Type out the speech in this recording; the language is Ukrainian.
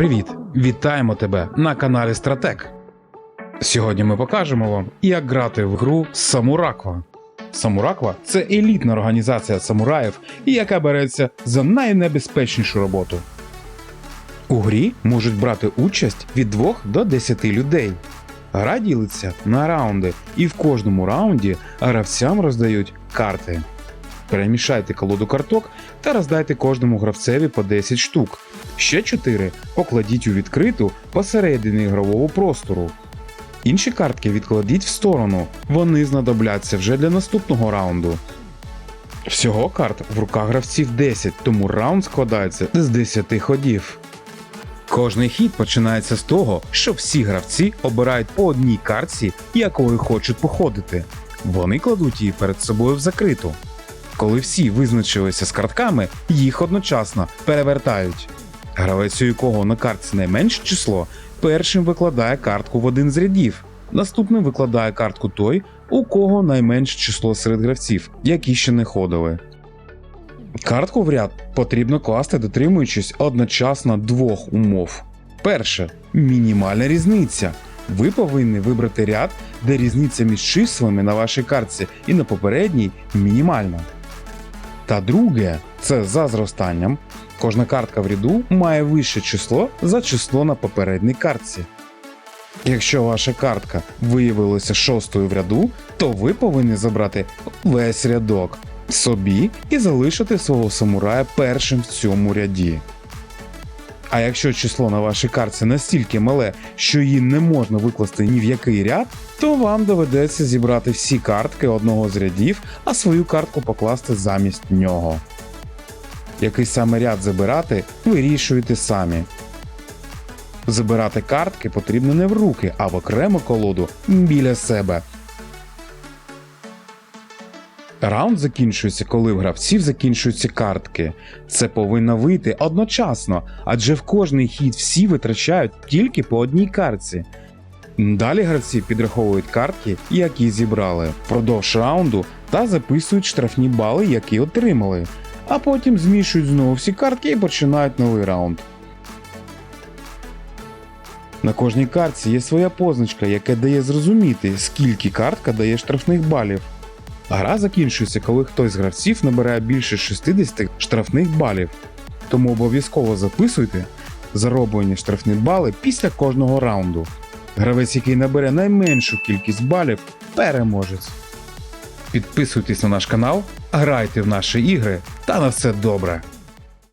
Привіт! Вітаємо тебе на каналі Стратек. Сьогодні ми покажемо вам, як грати в гру Самураква. Самураква це елітна організація самураїв, яка береться за найнебезпечнішу роботу. У грі можуть брати участь від 2 до 10 людей. Гра ділиться на раунди, і в кожному раунді гравцям роздають карти. Перемішайте колоду карток та роздайте кожному гравцеві по 10 штук. Ще 4 покладіть у відкриту посередині ігрового простору. Інші картки відкладіть в сторону, вони знадобляться вже для наступного раунду. Всього карт в руках гравців 10, тому раунд складається з 10 ходів. Кожний хід починається з того, що всі гравці обирають по одній картці, якою хочуть походити. Вони кладуть її перед собою в закриту. Коли всі визначилися з картками, їх одночасно перевертають. Гравець, у якого на картці найменше число, першим викладає картку в один з рядів. Наступним викладає картку той, у кого найменше число серед гравців, які ще не ходили. Картку в ряд потрібно класти, дотримуючись одночасно двох умов. Перше мінімальна різниця. Ви повинні вибрати ряд, де різниця між числами на вашій картці і на попередній мінімальна. Та друге це за зростанням. Кожна картка в ряду має вище число за число на попередній картці. Якщо ваша картка виявилася шостою в ряду, то ви повинні забрати весь рядок собі і залишити свого самурая першим в цьому ряді. А якщо число на вашій картці настільки мале, що її не можна викласти ні в який ряд, то вам доведеться зібрати всі картки одного з рядів, а свою картку покласти замість нього. Який саме ряд забирати, вирішуєте самі. Забирати картки потрібно не в руки, а в окрему колоду біля себе. Раунд закінчується, коли в гравців закінчуються картки. Це повинно вийти одночасно, адже в кожний хід всі витрачають тільки по одній картці. Далі гравці підраховують картки, які зібрали впродовж раунду та записують штрафні бали, які отримали, а потім змішують знову всі картки і починають новий раунд. На кожній картці є своя позначка, яка дає зрозуміти, скільки картка дає штрафних балів. Гра закінчується, коли хтось з гравців набирає більше 60 штрафних балів. Тому обов'язково записуйте зароблені штрафні бали після кожного раунду. Гравець, який набере найменшу кількість балів, переможець. Підписуйтесь на наш канал, грайте в наші ігри та на все добре!